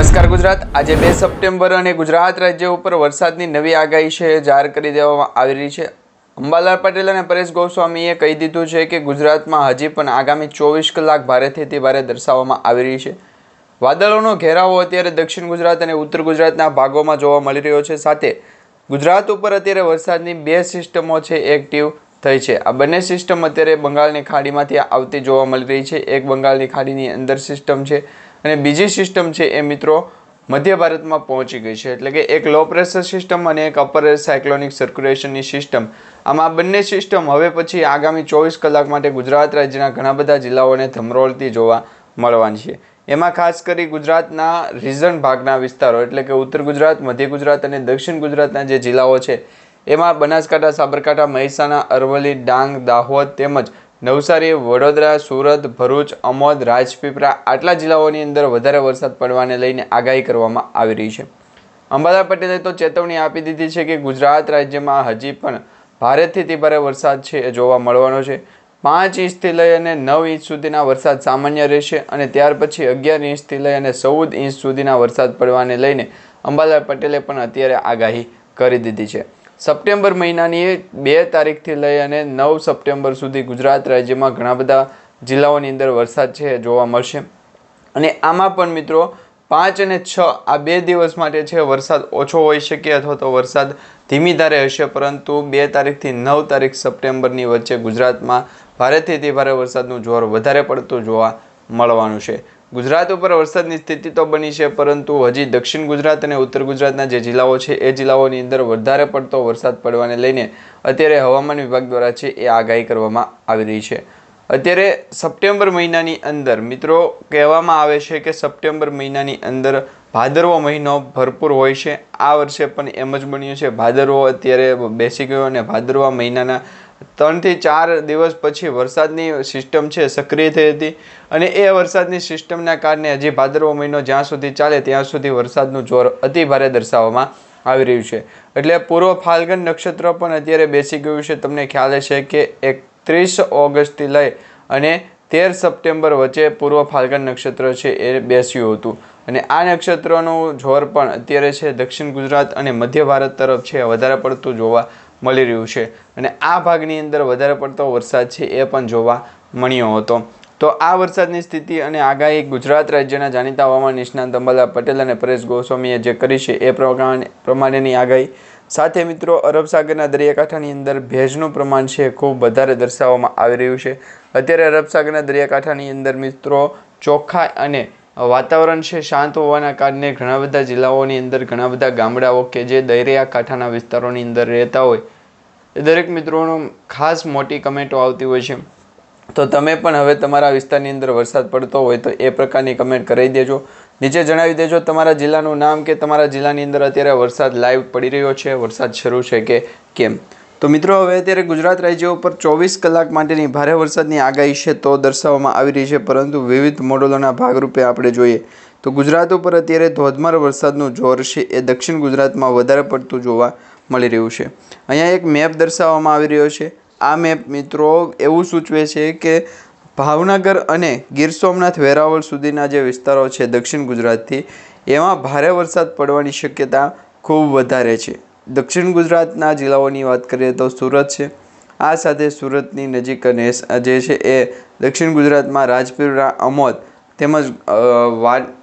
નમસ્કાર ગુજરાત. આજે બે સપ્ટેમ્બર અને ગુજરાત રાજ્ય ઉપર વરસાદની નવી આગાહી છે, જાહેર કરી દેવામાં આવી રહી છે. અંબાલાલ પટેલ અને પરેશ ગોસ્વામીએ કહી દીધું છે કે ગુજરાતમાં હજી પણ આગામી ચોવીસ કલાક ભારેથી તે ભારે દર્શાવવામાં આવી રહી છે. વાદળોનો ઘેરાવો અત્યારે દક્ષિણ ગુજરાત અને ઉત્તર ગુજરાતના ભાગોમાં જોવા મળી રહ્યો છે. સાથે ગુજરાત ઉપર અત્યારે વરસાદની બે સિસ્ટમો છે, એક્ટિવ થઈ છે. આ બંને સિસ્ટમ અત્યારે બંગાળની ખાડીમાંથી આવતી જોવા મળી રહી છે. એક બંગાળની ખાડીની અંદર સિસ્ટમ છે અને બીજી સિસ્ટમ છે એ મિત્રો મધ્ય ભારતમાં પહોંચી ગઈ છે. એટલે કે એક લો પ્રેશર સિસ્ટમ અને એક અપર સાયક્લોનિક સર્ક્યુલેશનની સિસ્ટમ આમાં બંને સિસ્ટમ હવે પછી આગામી ચોવીસ કલાક માટે ગુજરાત રાજ્યના ઘણા બધા જિલ્લાઓને ધમરોળતી જોવા મળવાની છે. એમાં ખાસ કરી ગુજરાતના રિઝન ભાગના વિસ્તારો, એટલે કે ઉત્તર ગુજરાત, મધ્ય ગુજરાત અને દક્ષિણ ગુજરાતના જે જિલ્લાઓ છે, એમાં બનાસકાંઠા, સાબરકાંઠા, મહેસાણા, અરવલ્લી, ડાંગ, દાહોદ તેમજ નવસારી, વડોદરા, સુરત, ભરૂચ, અમોદ, રાજપીપળા આટલા જિલ્લાઓની અંદર વધારે વરસાદ પડવાને લઈને આગાહી કરવામાં આવી રહી છે. અંબાલા પટેલે તો ચેતવણી આપી દીધી છે કે ગુજરાત રાજ્યમાં હજી પણ ભારેથી અતિ ભારે વરસાદ છે એ જોવા મળવાનો છે. પાંચ ઇંચથી લઈ અને નવ ઇંચ સુધીના વરસાદ સામાન્ય રહેશે અને ત્યાર પછી અગિયાર ઇંચથી લઈ અને ચૌદ ઇંચ સુધીના વરસાદ પડવાને લઈને અંબાલાલ પટેલે પણ અત્યારે આગાહી કરી દીધી છે. સપ્ટેમ્બર મહિનાની બે તારીખથી લઈ અને નવ સપ્ટેમ્બર સુધી ગુજરાત રાજ્યમાં ઘણા બધા જિલ્લાઓની અંદર વરસાદ છે જોવા મળશે. અને આમાં પણ મિત્રો પાંચ અને છ આ બે દિવસ માટે છે, વરસાદ ઓછો હોઈ શકે અથવા તો વરસાદ ધીમી ધારે હશે, પરંતુ બે તારીખથી નવ તારીખ સપ્ટેમ્બરની વચ્ચે ગુજરાતમાં ભારેથી ભારે વરસાદનું જોર વધારે પડતું જોવા મળવાનું છે. ગુજરાત ઉપર વરસાદની સ્થિતિ તો બની છે, પરંતુ હજી દક્ષિણ ગુજરાત અને ઉત્તર ગુજરાતના જે જિલ્લાઓ છે, એ જિલ્લાઓની અંદર વધારે પડતો વરસાદ પડવાને લઈને અત્યારે હવામાન વિભાગ દ્વારા છે, એ આગાહી કરવામાં આવી રહી છે. અત્યારે સપ્ટેમ્બર મહિનાની અંદર, મિત્રો, કહેવામાં આવે છે કે સપ્ટેમ્બર મહિનાની અંદર ભાદરવો મહિનો ભરપૂર હોય છે. આ વર્ષે પણ એમ જ બન્યું છે, ભાદરવો અત્યારે બેસી ગયો અને ભાદરવા મહિનાના ત્રણથી ચાર દિવસ પછી વરસાદની સિસ્ટમ છે, સક્રિય થઈ હતી. અને એ વરસાદની સિસ્ટમના કારણે હજી ભાદરવો મહિનો જ્યાં સુધી ચાલે ત્યાં સુધી વરસાદનું જોર અતિ ભારે દર્શાવવામાં આવી રહ્યું છે. એટલે પૂર્વ ફાલ્ગન નક્ષત્ર પણ અત્યારે બેસી ગયું છે. તમને ખ્યાલ છે કે એકત્રીસ ઓગસ્ટથી લઈ અને તેર સપ્ટેમ્બર વચ્ચે પૂર્વ ફાલ્ગન નક્ષત્ર છે એ બેસ્યું હતું. અને આ નક્ષત્રનું જોર પણ અત્યારે છે દક્ષિણ ગુજરાત અને મધ્ય ભારત તરફ છે. વધારે પડતું જોવા મળી રહ્યું છે. અને આ ભાગની અંદર વધારે પડતો વરસાદ છે એ પણ જોવા મળ્યો હતો. તો આ વરસાદની સ્થિતિ અને આગાહી ગુજરાત રાજ્યના જાણીતા હવામાન નિષ્ણાંત અંબાલા પટેલ અને પરેશ ગોસ્વામીએ જે કરી છે એ પ્રમાણે પ્રમાણેની આગાહી. સાથે મિત્રો, અરબ સાગરના દરિયાકાંઠાની અંદર ભેજનું પ્રમાણ છે ખૂબ વધારે દર્શાવવામાં આવી રહ્યું છે. અત્યારે અરબ સાગરના દરિયાકાંઠાની અંદર મિત્રો ચોખ્ખા અને વાતાવરણ છે, શાંત હોવાના કારણે ઘણા બધા જિલ્લાઓની અંદર ઘણા બધા ગામડાઓ કે જે દરિયા કાંઠાના વિસ્તારોની અંદર રહેતા હોય, એ દરેક મિત્રોનો ખાસ મોટી કમેન્ટો આવતી હોય છે. તો તમે પણ હવે તમારા વિસ્તારની અંદર વરસાદ પડતો હોય તો એ પ્રકારની કમેન્ટ કરી દેજો. નીચે જણાવી દેજો તમારા જિલ્લાનું નામ કે તમારા જિલ્લાની અંદર અત્યારે વરસાદ લાઈવ પડી રહ્યો છે, વરસાદ શરૂ છે કે કેમ? તો મિત્રો, હવે અત્યારે ગુજરાત રાજ્ય ઉપર ચોવીસ કલાક માટેની ભારે વરસાદની આગાહી છે તો દર્શાવવામાં આવી રહી છે, પરંતુ વિવિધ મોડલોના ભાગરૂપે આપણે જોઈએ તો ગુજરાત ઉપર અત્યારે ધોધમાર વરસાદનું જોર છે. એ દક્ષિણ ગુજરાતમાં વધારે પડતું જોવા મળી રહ્યું છે. અહીંયા એક મેપ દર્શાવવામાં આવી રહ્યો છે. આ મેપ મિત્રો એવું સૂચવે છે કે ભાવનગર અને ગીર સોમનાથ વેરાવળ સુધીના જે વિસ્તારો છે દક્ષિણ ગુજરાતથી, એમાં ભારે વરસાદ પડવાની શક્યતા ખૂબ વધારે છે. દક્ષિણ ગુજરાતના જિલ્લાઓની વાત કરીએ તો સુરત છે. આ સાથે સુરતની નજીક અને જે છે એ દક્ષિણ ગુજરાતમાં રાજપીપળા અમોદ તેમજ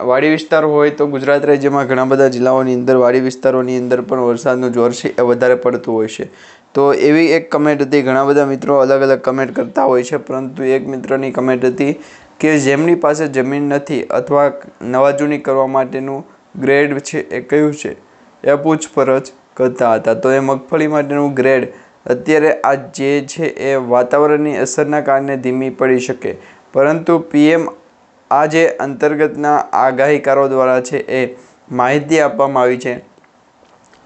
વાડી વિસ્તાર હોય તો ગુજરાત રાજ્યમાં ઘણા બધા જિલ્લાઓની અંદર વાડી વિસ્તારોની અંદર પણ વરસાદનું જોર છે એ વધારે પડતું હોય છે. તો એવી એક કમેન્ટ હતી, ઘણા બધા મિત્રો અલગ અલગ કમેન્ટ કરતા હોય છે, પરંતુ એક મિત્રની કમેન્ટ હતી કે જેમની પાસે જમીન નથી અથવા નવાજૂની કરવા માટેનું ગ્રેડ છે એ કયું છે? એ પૂછપરછ કરતા હતા. તો એ મગફળી માટેનું ગ્રેડ અત્યારે આ જે છે એ વાતાવરણની અસરના કારણે ધીમી પડી શકે. પરંતુ પીએમ આ જે અંતર્ગતના આગાહીકારો દ્વારા છે એ માહિતી આપવામાં આવી છે.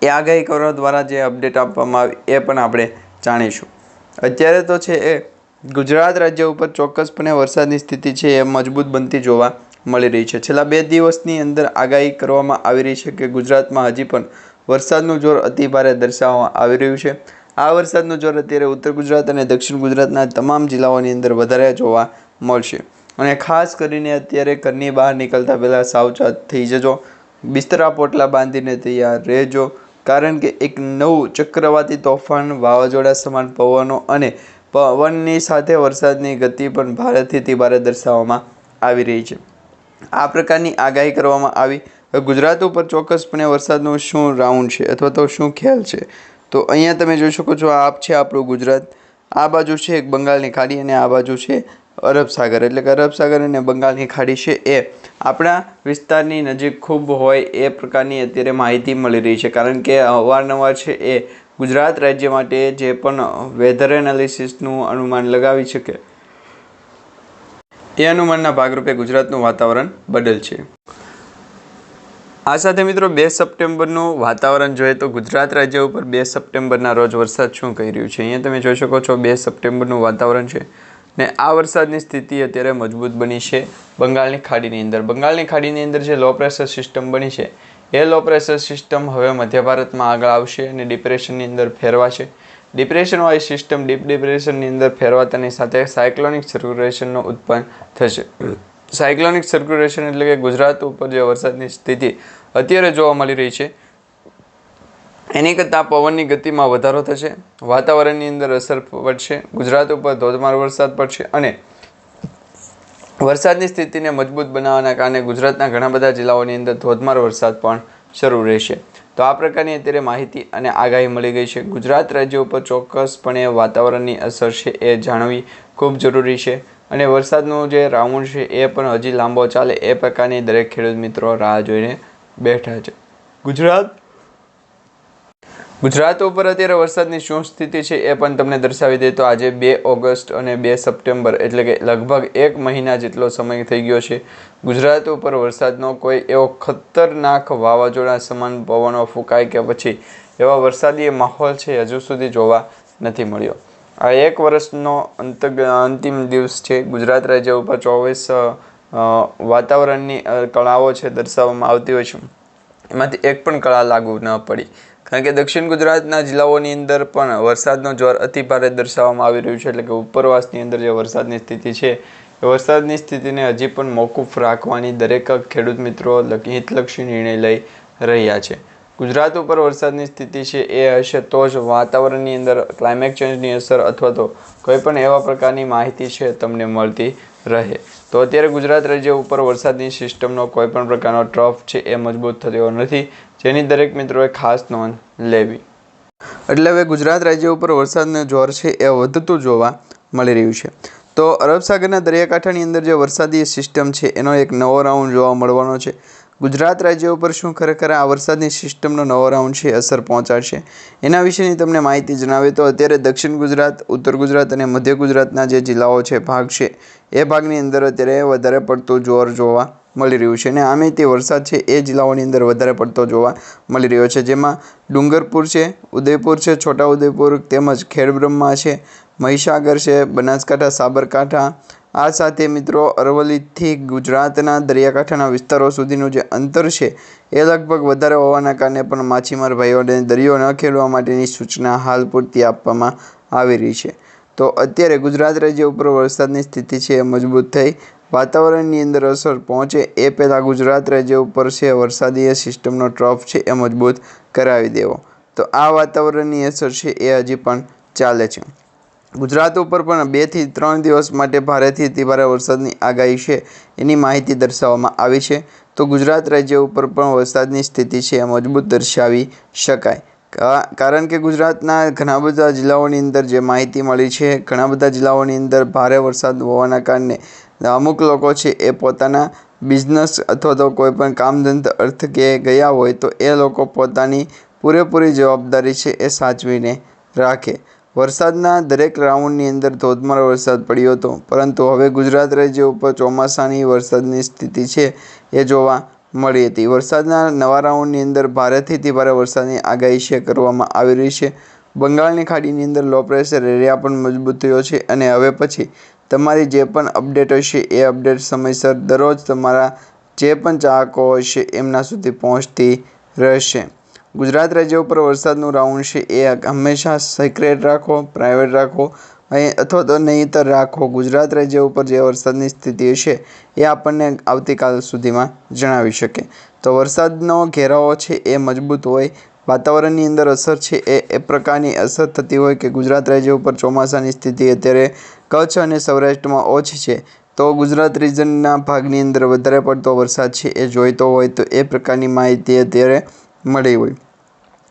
એ આગાહીકારો દ્વારા જે અપડેટ આપવામાં આવી એ પણ આપણે જાણીશું. અત્યારે તો છે એ ગુજરાત રાજ્ય ઉપર ચોક્કસપણે વરસાદની સ્થિતિ છે એ મજબૂત બનતી જોવા મળી રહી છે. છેલ્લા બે દિવસની અંદર આગાહી કરવામાં આવી રહી છે કે ગુજરાતમાં હજી પણ વરસાદનું જોર અતિ ભારે દર્શાવવામાં આવી રહ્યું છે. આ વરસાદનું જોર અત્યારે ઉત્તર ગુજરાત અને દક્ષિણ ગુજરાતના તમામ જિલ્લાઓની અંદર વધારે જોવા મળશે. અને ખાસ કરીને અત્યારે ઘરની બહાર નીકળતા પહેલાં સાવચેત થઈ જજો. બિસ્તરા પોટલા બાંધીને તૈયાર રહેજો. કારણ કે એક નવું ચક્રવાતી તોફાન વાવાઝોડા સમાન પવનો અને પવનની સાથે વરસાદની ગતિ પણ ભારેથી ભારે દર્શાવવામાં આવી રહી છે. આ પ્રકારની આગાહી કરવામાં આવી ગુજરાત ઉપર ચોક્કસપણે વરસાદનો શું રાઉન્ડ છે અથવા તો શું ખ્યાલ છે? તો અહીંયા તમે જોઈ શકો છો આપ છે આપણું ગુજરાત. આ બાજુ છે એક બંગાળની ખાડી અને આ બાજુ છે અરબ સાગર. એટલે કે અરબ સાગર અને બંગાળની ખાડી છે એ. આપણા વિસ્તારની નજીક ખૂબ હોય એ પ્રકારની અત્યારે માહિતી મળી રહી છે. કારણ કે અવારનવાર છે એ ગુજરાત રાજ્ય માટે જે પણ વેધર એનાલિસિસનું અનુમાન લગાવી શકે, એ અનુમાનના ભાગરૂપે ગુજરાતનું વાતાવરણ બદલ છે આ સાથે મિત્રો બે સપ્ટેમ્બરનું વાતાવરણ જોઈએ તો ગુજરાત રાજ્ય ઉપર બે સપ્ટેમ્બરના રોજ વરસાદ શું કહી રહ્યું છે? અહીંયા તમે જોઈ શકો છો બે સપ્ટેમ્બરનું વાતાવરણ છે ને આ વરસાદની સ્થિતિ અત્યારે મજબૂત બની છે બંગાળની ખાડીની અંદર. બંગાળની ખાડીની અંદર જે લો પ્રેશર સિસ્ટમ બની છે, એ લો પ્રેશર સિસ્ટમ હવે મધ્ય ભારતમાં આગળ આવશે અને ડિપ્રેશનની અંદર ફેરવાશે. ડિપ્રેશનવાળી સિસ્ટમ ડીપ ડિપ્રેશનની અંદર ફેરવાતાની સાથે સાયક્લોનિક સર્ક્યુલેશનનો ઉત્પન્ન થશે. સાયક્લોનિક સર્ક્યુલેશન એટલે કે ગુજરાત ઉપર જે વરસાદની સ્થિતિ અત્યારે જોવા મળી રહી છે, એની કરતાં પવનની ગતિમાં વધારો થશે, વાતાવરણની અંદર અસર પડશે, ગુજરાત ઉપર ધોધમાર વરસાદ પડશે અને વરસાદની સ્થિતિને મજબૂત બનાવવાના કારણે ગુજરાતના ઘણા બધા જિલ્લાઓની અંદર ધોધમાર વરસાદ પણ શરૂ રહેશે. તો આ પ્રકારની અત્યારે માહિતી અને આગાહી મળી ગઈ છે. ગુજરાત રાજ્ય ઉપર ચોક્કસપણે વાતાવરણની અસર છે એ જાણવી ખૂબ જરૂરી છે. અને વરસાદનો જે રાઉન્ડ છે એ પણ હજી લાંબો ચાલે. એ પ્રકારની દરેક ખેડૂત મિત્રો રાહ જોઈને બેઠા છે. ગુજરાત? ગુજરાત ઉપર અત્યારે વરસાદની શું સ્થિતિ છે એ પણ તમને દર્શાવી દે તો આજે બે ઓગસ્ટ અને બે સપ્ટેમ્બર એટલે કે લગભગ એક મહિના જેટલો સમય થઈ ગયો છે. ગુજરાત ઉપર વરસાદનો કોઈ એવો ખતરનાક વાવાઝોડા, સમાન પવનો ફૂંકાય કે પછી એવા વરસાદી માહોલ છે હજુ સુધી જોવા નથી મળ્યો. આ એક વર્ષનો અંત અંતિમ દિવસ છે. ગુજરાત રાજ્ય ઉપર ચોવીસ વાતાવરણની કળાઓ છે દર્શાવવામાં આવતી હોય છે. એમાંથી એક પણ કળા લાગુ ન પડી. કારણ કે દક્ષિણ ગુજરાતના જિલ્લાઓની અંદર પણ વરસાદનો જોર અતિ ભારે દર્શાવવામાં આવી રહ્યું છે. એટલે કે ઉપરવાસની અંદર જે વરસાદની સ્થિતિ છે, એ વરસાદની સ્થિતિને હજી પણ મોકૂફ રાખવાની દરેક ખેડૂત મિત્રો હિતલક્ષી નિર્ણય લઈ રહ્યા છે. ગુજરાત ઉપર વરસાદની સ્થિતિ છે એ હશે તો જ વાતાવરણની અંદર ક્લાઇમેટ ચેન્જની અસર અથવા તો કોઈ પણ એવા પ્રકારની માહિતી છે તમને મળતી રહે. તો અત્યારે ગુજરાત રાજ્ય ઉપર વરસાદની સિસ્ટમનો કોઈ પણ પ્રકારનો ટ્રફ છે એ મજબૂત થયો નથી. જેની દરેક મિત્રોએ ખાસ નોંધ લેવી. એટલે હવે ગુજરાત રાજ્ય ઉપર વરસાદનું જોર છે એ વધતું જોવા મળી રહ્યું છે. તો અરબ સાગરના દરિયાકાંઠાની અંદર જે વરસાદી સિસ્ટમ છે એનો એક નવો રાઉન્ડ જોવા મળવાનો છે. ગુજરાત રાજ્ય ઉપર શું ખરેખર આ વરસાદની સિસ્ટમનો નવો રાઉન્ડ છે, અસર પહોંચાડશે? એના વિશેની તમને માહિતી જણાવીએ તો અત્યારે દક્ષિણ ગુજરાત, ઉત્તર ગુજરાત અને મધ્ય ગુજરાતના જે જિલ્લાઓ છે, ભાગ છે, એ ભાગની અંદર અત્યારે વધારે પડતું જોર જોવા મળી રહ્યું છે અને આમે તે વરસાદ છે, એ જિલ્લાઓની અંદર વધારે પડતો જોવા મળી રહ્યો છે. જેમાં ડુંગરપુર છે, ઉદયપુર છે, છોટાઉદેપુર તેમજ ખેડબ્રહ્મા છે, મહીસાગર છે, બનાસકાંઠા, સાબરકાંઠા આ સાથે મિત્રો અરવલ્લીથી ગુજરાતના દરિયાકાંઠાના વિસ્તારો સુધીનું જે અંતર છે, એ લગભગ વધારે હોવાના કારણે પણ માછીમાર ભાઈઓને દરિયો ન ખેડવા માટેની સૂચના હાલ પૂરતી આપવામાં આવી રહી છે. તો અત્યારે ગુજરાત રાજ્ય ઉપર વરસાદની સ્થિતિ છે એ મજબૂત થઈ, વાતાવરણની અંદર અસર પહોંચે એ પહેલાં ગુજરાત રાજ્ય ઉપર છે વરસાદીય સિસ્ટમનો ટ્રફ છે એ મજબૂત કરાવી દેવો. તો આ વાતાવરણની અસર છે એ હજી પણ ચાલે છે. ગુજરાત ઉપર પણ બેથી ત્રણ દિવસ માટે ભારેથી અતિભારે વરસાદની આગાહી છે એની માહિતી દર્શાવવામાં આવી છે. તો ગુજરાત રાજ્ય ઉપર પણ વરસાદની સ્થિતિ છે એ મજબૂત દર્શાવી શકાય. કારણ કે ગુજરાતના ઘણા બધા જિલ્લાઓની અંદર જે માહિતી મળી છે, ઘણા બધા જિલ્લાઓની અંદર ભારે વરસાદ હોવાના કારણે અમુક લોકો છે એ પોતાના બિઝનેસ અથવા તો કોઈ પણ અર્થ કે ગયા હોય તો એ લોકો પોતાની પૂરેપૂરી જવાબદારી છે એ સાચવીને રાખે. વરસાદના દરેક રાઉન્ડની અંદર ધોધમાર વરસાદ પડ્યો હતો. પરંતુ હવે ગુજરાત રાજ્ય ઉપર ચોમાસાની વરસાદની સ્થિતિ છે એ જોવા મળી હતી. વરસાદના નવા રાઉન્ડની અંદર ભારેથી ભારે વરસાદની આગાહી છે કરવામાં આવી રહી છે. બંગાળની ખાડીની અંદર લો પ્રેશર એરિયા પણ મજબૂત થયો છે અને હવે પછી તમારી જે પણ અપડેટ હશે એ અપડેટ સમયસર દરરોજ તમારા જે પણ ચાહકો હશે એમના સુધી પહોંચતી રહેશે. ગુજરાત રાજ્ય ઉપર વરસાદનું રાઉન્ડ છે, એ હંમેશા સિક્રેટ રાખો પ્રાઇવેટ રાખો, અહીં અથવા તો નહીંતર રાખો. ગુજરાત રાજ્ય ઉપર જે વરસાદની સ્થિતિ છે એ આપણને આવતીકાલ સુધીમાં જણાવી શકે. તો વરસાદનો ઘેરાવો છે, એ મજબૂત હોય, વાતાવરણની અંદર અસર છે, એ એ પ્રકારની અસર થતી હોય કે ગુજરાત રાજ્ય ઉપર ચોમાસાની સ્થિતિ અત્યારે કચ્છ અને સૌરાષ્ટ્રમાં ઓછી છે, તો ગુજરાત રિજનના ભાગની અંદર વધારે પડતો વરસાદ છે, એ જોઈતો હોય તો એ પ્રકારની માહિતી અત્યારે મળી હોય.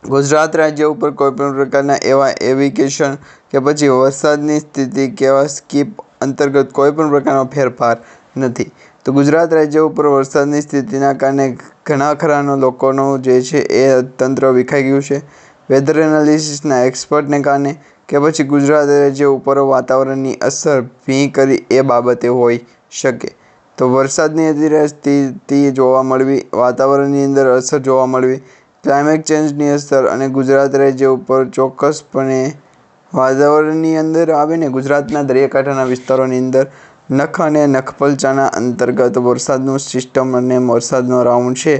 ગુજરાત રાજ્ય ઉપર કોઈપણ પ્રકારના એવા એવિકેશન કે પછી વરસાદની સ્થિતિ કેવા સ્કીપ અંતર્ગત કોઈપણ પ્રકારનો ફેરફાર નથી. તો ગુજરાત રાજ્ય ઉપર વરસાદની સ્થિતિના કારણે ઘણા ખરાનો લોકોનું જે છે એ તંત્ર વિખાઈ ગયું છે. વેધર એનાલિસિસના એક્સપર્ટને કારણે કે પછી ગુજરાત રાજ્ય ઉપર વાતાવરણની અસર ભી કરી એ બાબતે હોઈ શકે. તો વરસાદની અત્યારે સ્થિતિ જોવા મળવી, વાતાવરણની અંદર અસર જોવા મળવી ક્લાઇમેટ ચેન્જની અસર અને ગુજરાત રાજ્ય ઉપર ચોક્કસપણે વાતાવરણની અંદર આવે ને ગુજરાતના દરિયાકાંઠાના વિસ્તારોની અંદર નખ અને નખપલચાના અંતર્ગત વરસાદનું સિસ્ટમ અને વરસાદનો રાઉન્ડ છે.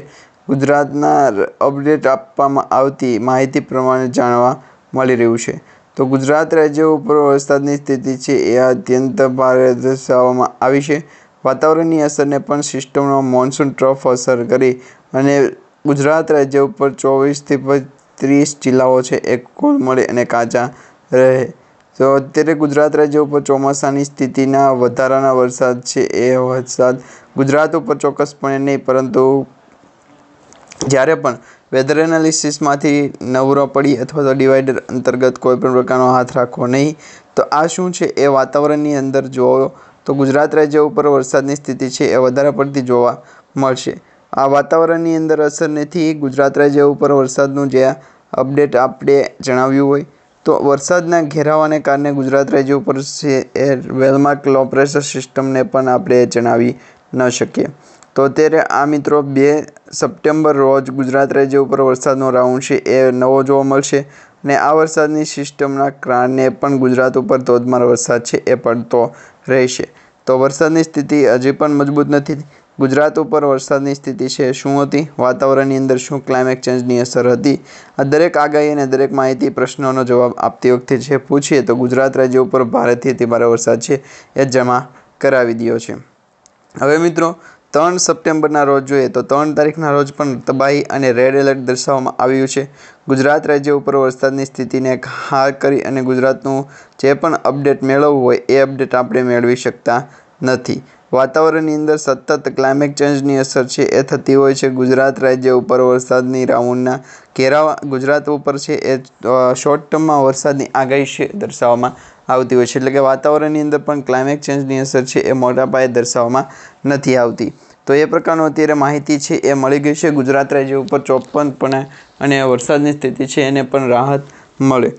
ગુજરાતના અપડેટ આપવામાં આવતી માહિતી પ્રમાણે જાણવા મળી રહ્યું છે. તો ગુજરાત રાજ્ય ઉપર વરસાદની સ્થિતિ છે એ અત્યંત ભારે દર્શાવવામાં આવી છે. વાતાવરણની અસરને પણ સિસ્ટમનો મોન્સૂન ટ્રફ અસર કરી અને ગુજરાત રાજ્ય ઉપર ચોવીસથી ત્રીસ જિલ્લાઓ છે. એ કુલ મળે અને કાચા રહે. તો અત્યારે ગુજરાત રાજ્ય ઉપર ચોમાસાની સ્થિતિના વધારાના વરસાદ છે એ વરસાદ ગુજરાત ઉપર ચોક્કસપણે નહીં, પરંતુ જ્યારે પણ વેધર એનાલિસિસમાંથી નવરો પડી અથવા તો ડિવાઈડર અંતર્ગત કોઈપણ પ્રકારનો હાથ રાખવો નહીં, તો આ શું છે એ વાતાવરણની અંદર જોવો તો ગુજરાત રાજ્ય ઉપર વરસાદની સ્થિતિ છે એ વધારે પડતી જોવા મળશે. આ વાતાવરણની અંદર અસર નથી. ગુજરાત રાજ્ય ઉપર વરસાદનું જે અપડેટ આપણે જણાવ્યું હોય, તો વરસાદના ઘેરાવાને કારણે ગુજરાત રાજ્ય ઉપર છે વેલમાર્ક લો પ્રેશર સિસ્ટમને પણ આપણે જણાવી ન શકીએ. તો અત્યારે આ મિત્રો બે સપ્ટેમ્બર રોજ ગુજરાત રાજ્ય ઉપર વરસાદનો રાઉન્ડ છે, એ નવો જોવા મળશે. અને આ વરસાદની સિસ્ટમના કારણે પણ ગુજરાત ઉપર ધોધમાર વરસાદ છે, એ પડતો રહેશે. તો વરસાદની સ્થિતિ હજી પણ મજબૂત નથી. ગુજરાત ઉપર વરસાદની સ્થિતિ છે, શું હતી? વાતાવરણની અંદર શું ક્લાઇમેટ ચેન્જની અસર હતી? આ દરેક આગાહી અને દરેક માહિતી પ્રશ્નોનો જવાબ આપતી વખતે જે પૂછીએ તો ગુજરાત રાજ્ય ઉપર ભારેથી અતિ ભારે વરસાદ છે એ જમા કરાવી દીધો છે. હવે મિત્રો, ત્રણ સપ્ટેમ્બરના રોજ જોઈએ તો ત્રણ તારીખના રોજ પણ તબાહી અને રેડ એલર્ટ દર્શાવવામાં આવ્યું છે. ગુજરાત રાજ્ય ઉપર વરસાદની સ્થિતિને હાર કરી અને ગુજરાતનું જે પણ અપડેટ મેળવવું હોય એ અપડેટ આપણે મેળવી શકતા નથી. વાતાવરણની અંદર સતત ક્લાઇમેટ ચેન્જની અસર છે. એ થતી હોય છે. ગુજરાત રાજ્ય ઉપર વરસાદની, રાઉન્ડના ઘેરાવા ગુજરાત ઉપર છે. એ શોર્ટ ટર્મમાં વરસાદની આગાહી છે દર્શાવવામાં આવતી હોય છે. એટલે કે વાતાવરણની અંદર પણ ક્લાઇમેટ ચેન્જની અસર છે એ મોટા પાયે દર્શાવવામાં નથી આવતી. તો એ પ્રકારનો અત્યારે માહિતી છે. એ મળી ગઈ છે. ગુજરાત રાજ્ય ઉપર ચોપનપણે અને વરસાદની સ્થિતિ છે એને પણ રાહત મળે.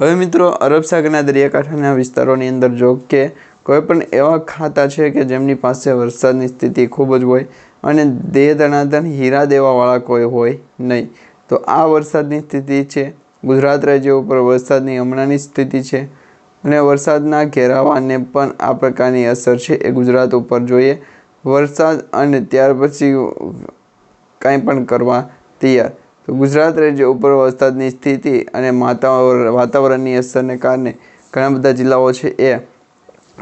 હવે મિત્રો, અરબ સાગરના દરિયાકાંઠાના વિસ્તારોની અંદર જો કે કોઈ પણ એવા ખાતા છે કે જેમની પાસે વરસાદની સ્થિતિ ખૂબ જ હોય અને દેહ ધનાધન હીરા દેવાવાળા કોઈ હોય નહીં. તો આ વરસાદની સ્થિતિ છે, ગુજરાત રાજ્ય ઉપર વરસાદની હમણાંની સ્થિતિ છે અને વરસાદના ઘેરાવાને પણ આ પ્રકારની અસર છે એ ગુજરાત ઉપર જોઈએ. વરસાદ અને ત્યાર પછી કાંઈ પણ કરવા તૈયાર. તો ગુજરાત રાજ્ય ઉપર વરસાદની સ્થિતિ અને વાતાવરણની અસરને કારણે ઘણા બધા જિલ્લાઓ છે એ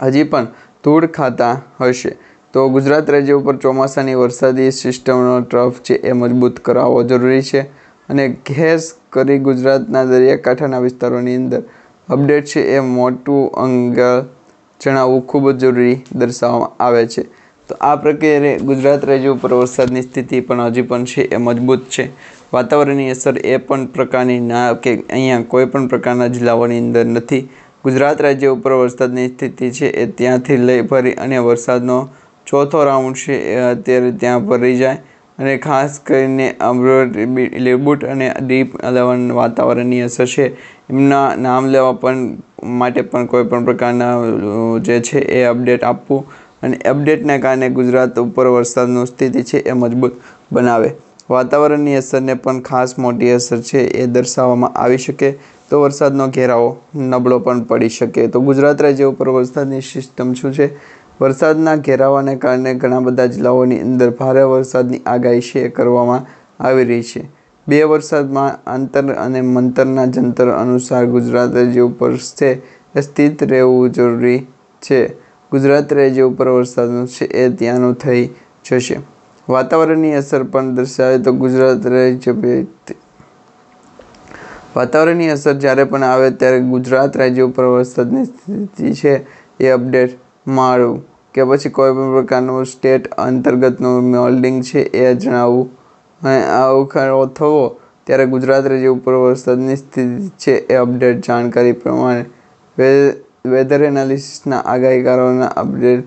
હજી પણ ધૂળ ખાતા હશે. તો ગુજરાત રાજ્ય ઉપર ચોમાસાની વરસાદી સિસ્ટમનો ટ્રફ છે એ મજબૂત કરાવવો જરૂરી છે અને ખેસ કરી ગુજરાતના દરિયાકાંઠાના વિસ્તારોની અંદર અપડેટ છે એ મોટું અંગ જણાવવું ખૂબ જ જરૂરી દર્શાવવામાં આવે છે. તો આ પ્રકારે ગુજરાત રાજ્ય ઉપર વરસાદની સ્થિતિ પણ હજી પણ છે એ મજબૂત છે. વાતાવરણની અસર એ પણ પ્રકારની ના કે અહીંયા કોઈ પણ પ્રકારના જિલ્લાઓની અંદર નથી. ગુજરાત રાજ્ય ઉપર વરસાદની સ્થિતિ છે એ ત્યાંથી લઈ ભરી અને વરસાદનો ચોથો રાઉન્ડ છે એ અત્યારે ત્યાં ભરી જાય. અને ખાસ કરીને લેબુટ અને ડીપ ઇલેવન વાતાવરણની અસર છે. એમના નામ લેવા પણ માટે પણ કોઈ પણ પ્રકારના જે છે એ અપડેટ આપવું અને અપડેટના કારણે ગુજરાત ઉપર વરસાદની સ્થિતિ છે એ મજબૂત બનાવે. વાતાવરણની અસરને પણ ખાસ મોટી અસર છે એ દર્શાવવામાં આવી શકે. તો વરસાદનો ઘેરાવો નબળો પણ પડી શકે. તો ગુજરાત રાજ્ય ઉપર વરસાદની સિસ્ટમ શું છે? વરસાદના ઘેરાવાને કારણે ઘણા બધા જિલ્લાઓની અંદર ભારે વરસાદની આગાહી છે કરવામાં આવી રહી છે. બે વરસાદમાં આંતર અને મંતરના જંતર અનુસાર ગુજરાત રાજ્ય ઉપર છે એ સ્થિત રહેવું જરૂરી છે. ગુજરાત રાજ્ય ઉપર વરસાદનું છે એ ત્યાંનું થઈ જશે. વાતાવરણની અસર પણ દર્શાવે તો ગુજરાત રાજ્ય વાતાવરણની અસર જ્યારે પણ આવે ત્યારે ગુજરાત રાજ્ય ઉપર વરસાદની સ્થિતિ છે એ અપડેટ માળવું કે પછી કોઈ પણ પ્રકારનું સ્ટેટ અંતર્ગતનું મોલ્ડિંગ છે એ જણાવવું અને આ ઉખાડો થવો ત્યારે ગુજરાત રાજ્ય ઉપર વરસાદની સ્થિતિ છે એ અપડેટ જાણકારી પ્રમાણે. વેધર એનાલિસિસના આગાહીકારોના અપડેટ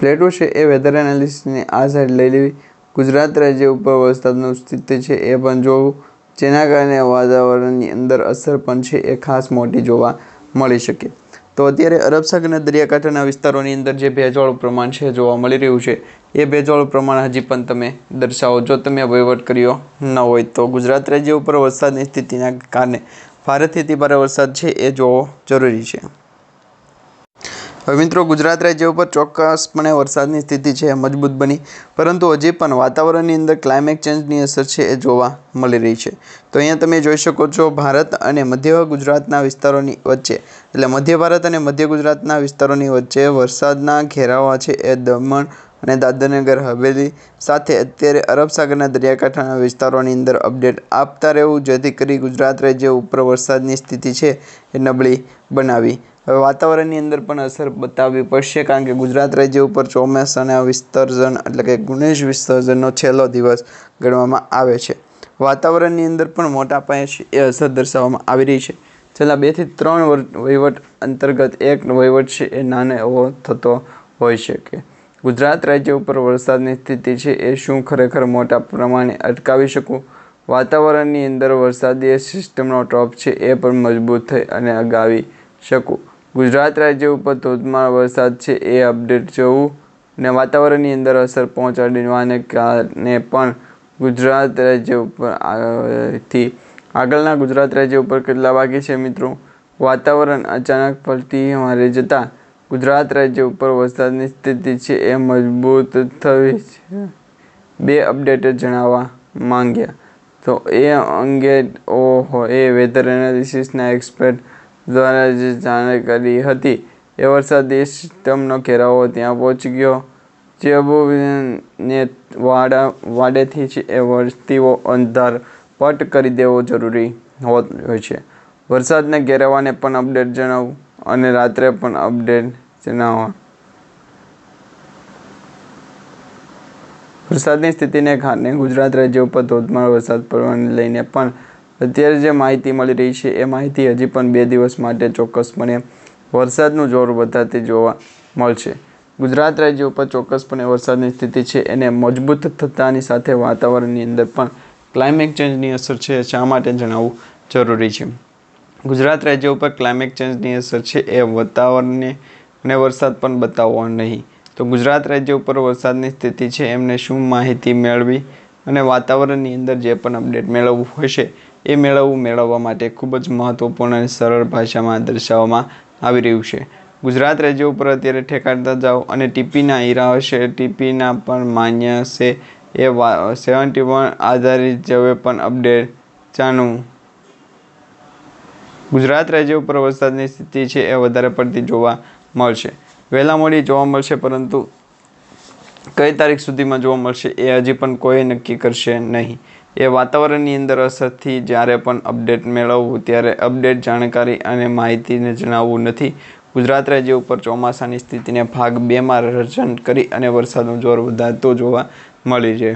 પ્લેટો છે એ વેધર એનાલિસિસની આ સાઈડ લઈ લેવી. ગુજરાત રાજ્ય ઉપર વરસાદનું સ્થિતિ છે એ પણ જોવું. જેના કારણે વાતાવરણની અંદર અસર પણ છે એ ખાસ મોટી જોવા મળી શકે. તો અત્યારે અરબ સાગરના દરિયાકાંઠાના વિસ્તારોની અંદર જે ભેજવાળું પ્રમાણ છે જોવા મળી રહ્યું છે. એ ભેજવાળું પ્રમાણ હજી પણ તમે દર્શાવો. જો તમે વહીવટ કર્યો ન હોય તો ગુજરાત રાજ્ય ઉપર વરસાદની સ્થિતિના કારણે ભારેથી ભારે વરસાદ છે એ જોવો જરૂરી છે. હવે મિત્રો, ગુજરાત રાજ્ય ઉપર ચોક્કસપણે વરસાદની સ્થિતિ છે, મજબૂત બની. પરંતુ હજી પણ વાતાવરણની અંદર ક્લાઇમેટ ચેન્જની અસર છે એ જોવા મળી રહી છે. તો અહીંયા તમે જોઈ શકો છો, ભારત અને મધ્ય ગુજરાતના વિસ્તારોની વચ્ચે. એટલે મધ્ય ભારત અને મધ્ય ગુજરાતના વિસ્તારોની વચ્ચે વરસાદના ઘેરાવા છે એ દમણ અને દાદરનગર હવેલી. સાથે અત્યારે અરબ સાગરના દરિયાકાંઠાના વિસ્તારોની અંદર અપડેટ આપતા રહેવું, જેથી કરી ગુજરાત રાજ્ય ઉપર વરસાદની સ્થિતિ છે એ નબળી બનાવી હવે વાતાવરણની અંદર પણ અસર બતાવવી પડશે કારણ કે ગુજરાત રાજ્ય ઉપર ચોમાસાના વિસર્જન એટલે કે ગણેશ વિસર્જનનો છેલ્લો દિવસ ગણવામાં આવે છે. વાતાવરણની અંદર પણ મોટા પાયે એ અસર દર્શાવવામાં આવી રહી છે. છેલ્લા બેથી ત્રણ વહીવટ અંતર્ગત એક વહીવટ છે એ નાનો એવો થતો હોઈ શકે ગુજરાત રાજ્ય ઉપર વરસાદની સ્થિતિ છે એ શું ખરેખર મોટા પ્રમાણે અટકાવી શકું? વાતાવરણની અંદર વરસાદી સિસ્ટમનો ટોપ છે એ પણ મજબૂત થઈ અને અગાવી શકું. ગુજરાત રાજ્ય ઉપર ધોધમાર વરસાદ છે એ અપડેટ જોવું ને વાતાવરણની અંદર અસર પહોંચાડવાને કારણે પણ ગુજરાત રાજ્ય ઉપરથી આગળના ગુજરાત રાજ્ય ઉપર કેટલા બાકી છે મિત્રો? વાતાવરણ અચાનક પલટી મારે જતાં ગુજરાત રાજ્ય ઉપર વરસાદની સ્થિતિ છે એ મજબૂત થવી છે. બે અપડેટ જણાવવા માંગ્યા. તો એ અંગે ઓહો, એ વેધર એનાલિસિસના એક્સપર્ટ દ્વારા જે જાણ કરી હતી. એ વરસાદી સિસ્ટમનો ઘેરાવો ત્યાં પહોંચી ગયો. જે અબુને વાડા, વાડેથી એ વસ્તીઓ અંધાર પટ કરી દેવો જરૂરી હોત હોય છે. વરસાદને ઘેરાવાને પણ અપડેટ જણાવો અને રાત્રે પણ અપડેટ જણાવવા વરસાદની સ્થિતિને કારણે ગુજરાત રાજ્ય ઉપર ધોધમાર વરસાદ પડવાને લઈને પણ અત્યારે જે માહિતી મળી રહી છે, એ માહિતી હજી પણ બે દિવસ માટે ચોક્કસપણે વરસાદનું જોર વધારતી જોવા મળશે. ગુજરાત રાજ્ય ઉપર ચોક્કસપણે વરસાદની સ્થિતિ છે, એને મજબૂત થતાની સાથે વાતાવરણની અંદર પણ ક્લાઇમેટ ચેન્જની અસર છે, શા માટે જણાવવું જરૂરી છે? ગુજરાત રાજ્ય ઉપર ક્લાઇમેટ ચેન્જની અસર છે, એ વાતાવરણને અને વરસાદ પણ બતાવવો નહીં. તો ગુજરાત રાજ્ય ઉપર વરસાદની સ્થિતિ છે, એમને શું માહિતી મેળવી અને વાતાવરણની અંદર જે પણ અપડેટ મેળવવું હશે એ મેળવવું મેળવવા માટે ખૂબ જ મહત્ત્વપૂર્ણ અને સરળ ભાષામાં દર્શાવવામાં આવી રહ્યું છે. ગુજરાત રાજ્ય ઉપર અત્યારે ઠેકાડતા જાઓ અને ટીપીના હીરા હશે. ટીપીના પણ માન્ય હશે એ સેવન્ટી વન આધારિત જવે પણ અપડેટ જાણવું ગુજરાત રાજ્ય ઉપર વરસાદની સ્થિતિ છે એ વધારે પડતી જોવા મળશે. વહેલા મોડી જોવા મળશે, પરંતુ કઈ તારીખ સુધીમાં જોવા મળશે એ હજી પણ કોઈ નક્કી કરશે નહીં. એ વાતાવરણની અંદર અસરથી જ્યારે પણ અપડેટ મેળવવું, ત્યારે અપડેટ જાણકારી અને માહિતીને જણાવવું નથી. ગુજરાત રાજ્ય ઉપર ચોમાસાની સ્થિતિને ભાગ બેમાં રજન કરી અને વરસાદનું જોર વધારતો જોવા મળી છે.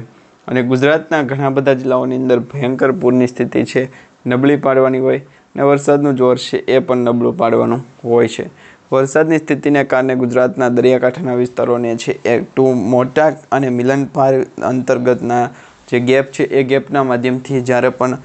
અને ગુજરાતના ઘણા બધા જિલ્લાઓની અંદર ભયંકર પૂરની સ્થિતિ છે. નબળી પાડવાની હોય અને વરસાદનું જોર છે એ પણ નબળું પાડવાનું હોય છે. વરસાદની સ્થિતિને કારણે ગુજરાતના દરિયાકાંઠાના વિસ્તારોને છે એ ટુ મોટા અને મિલનપાર અંતર્ગતના જે ગેપ છે એ ગેપના માધ્યમથી જ્યારે પણ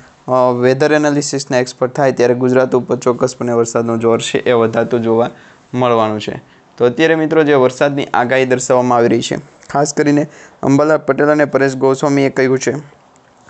વેધર એનાલિસિસના એક્સપર્ટ થાય ત્યારે ગુજરાત ઉપર ચોક્કસપણે વરસાદનું જોર છે એ વધારતું જોવા મળવાનું છે. તો અત્યારે મિત્રો જે વરસાદની આગાહી દર્શાવવામાં આવી રહી છે, ખાસ કરીને અંબાલાલ પટેલ અને પરેશ ગોસ્વામીએ કહ્યું છે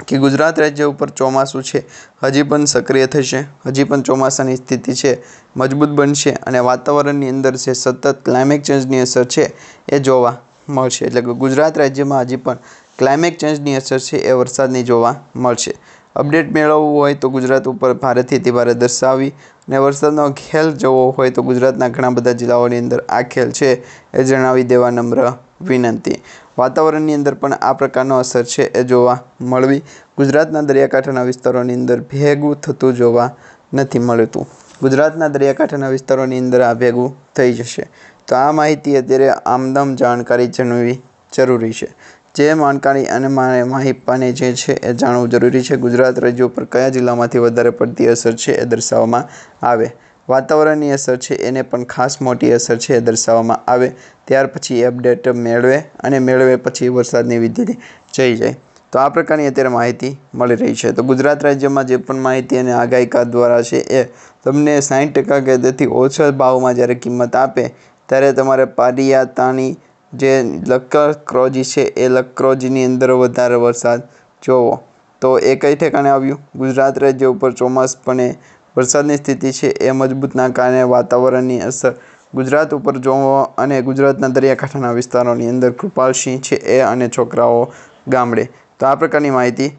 કે ગુજરાત રાજ્ય ઉપર ચોમાસું છે, હજી પણ સક્રિય થશે, હજી પણ ચોમાસાની સ્થિતિ છે, મજબૂત બનશે અને વાતાવરણની અંદર છે સતત ક્લાઇમેટ ચેન્જની અસર છે એ જોવા મળશે. એટલે કે ગુજરાત રાજ્યમાં હજી પણ ક્લાઇમેટ ચેન્જની અસર છે એ વરસાદની જોવા મળશે. અપડેટ મેળવવું હોય તો ગુજરાત ઉપર ભારેથી તિવારે દર્શાવી અને વરસાદનો ખેલ જોવો હોય તો ગુજરાતના ઘણા બધા જિલ્લાઓની અંદર આ ખેલ છે એ જણાવી દેવા નમ્ર વિનંતી. વાતાવરણની અંદર પણ આ પ્રકારનો અસર છે એ જોવા મળવી. ગુજરાતના દરિયાકાંઠાના વિસ્તારોની અંદર ભેગું થતું જોવા નથી મળતું. ગુજરાતના દરિયાકાંઠાના વિસ્તારોની અંદર આ ભેગું થઈ જશે. તો આ માહિતી અત્યારે આમદમ જાણકારી જાણવી જરૂરી છે. જે માણકારી અને મા- માહિતીને જે છે એ જાણવું જરૂરી છે, ગુજરાત રાજ્ય ઉપર કયા જિલ્લામાંથી વધારે પડતી અસર છે એ દર્શાવવામાં આવે. વાતાવરણની અસર છે, એને પણ ખાસ મોટી અસર છે એ દર્શાવવામાં આવે. ત્યાર પછી અપડેટ મેળવે અને મેળવે પછી વરસાદની વિધિ જઈ જાય. તો આ પ્રકારની અત્યારે માહિતી મળી રહી છે. તો ગુજરાત રાજ્યમાં જે પણ માહિતી અને આગાહીકાર દ્વારા છે એ તમને સાઠ ટકા કે તેથી ઓછા ભાવમાં જ્યારે કિંમત આપે, ત્યારે તમારે પારિયાતાની જે લક્કરક્રોજી છે, એ લક્કરોજીની અંદર વધારે વરસાદ. જોવો. તો એ કઈ ઠેકાણે આવ્યું? ગુજરાત રાજ્ય ઉપર ચોમાસપણે વરસાદની સ્થિતિ છે, એ મજબૂતના કારણે વાતાવરણની અસર. ગુજરાત ઉપર જોવો અને ગુજરાતના દરિયાકાંઠાના વિસ્તારોની અંદર કૃપાલસિંહ છે, એ અને છોકરાઓ ગામડે. તો આ પ્રકારની માહિતી